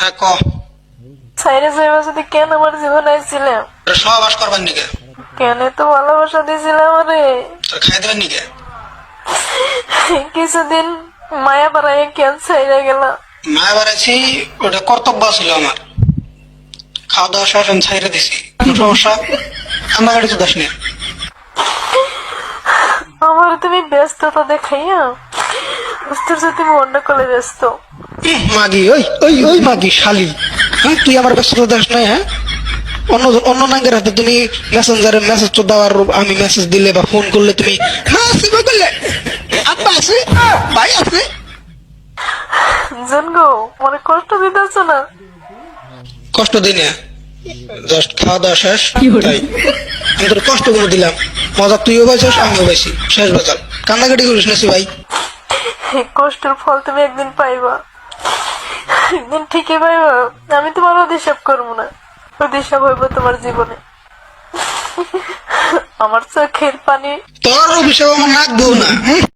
হ্যাঁ ক সাইরে কেন আমার জীবন তোর সহবাস করবার নিকে কেন তো ভালোবাসা দিয়েছিলাম রে তোর খাই দেবার নিকে কিছুদিন মায়া পাড়ায় কেন সাইরা গেল মায়া বাড়াইছি ওটা কর্তব্য ছিল আমার। খাওয়া দাওয়া আমি ছাইরে দিছি কোনো সমস্যা? কান্নাকাটি তো দাস না আমার তুমি ব্যস্ততা দেখাইয়া বুঝতে তুমি অন্য কলে ব্যস্ত। মাগি ওই ওই ওই মাগি শালি। হ্যাঁ তুই আমার ব্যস্ততা দাস নাই হ্যাঁ? অন্য অন্য নাঙ্গের হাতে তুমি মেসেঞ্জারে মেসেজ তো দেওয়ার আমি মেসেজ দিলে বা ফোন করলে তুমি বা করলে। আব্বা আছে ভাই আছে। জান গো মনে কষ্ট দিতেছ না? কষ্ট দিই না। জাস্ট খাওয়া দাওয়া শেষ তাই। আমি তোর কষ্ট করে দিলাম। মজা তুইও পাইছিস আমিও পাইছি। শেষ বাজার। কান্নাকাটি করিস না ভাই। এই কষ্টের ফল তুমি একদিন পাইবা। একদিন ঠিকই পাইবা আমি তোমার অধিশাপ করব না অধিশাপ হইব তোমার জীবনে আমার চোখের পানি তোমার অভিশাপ আমার না?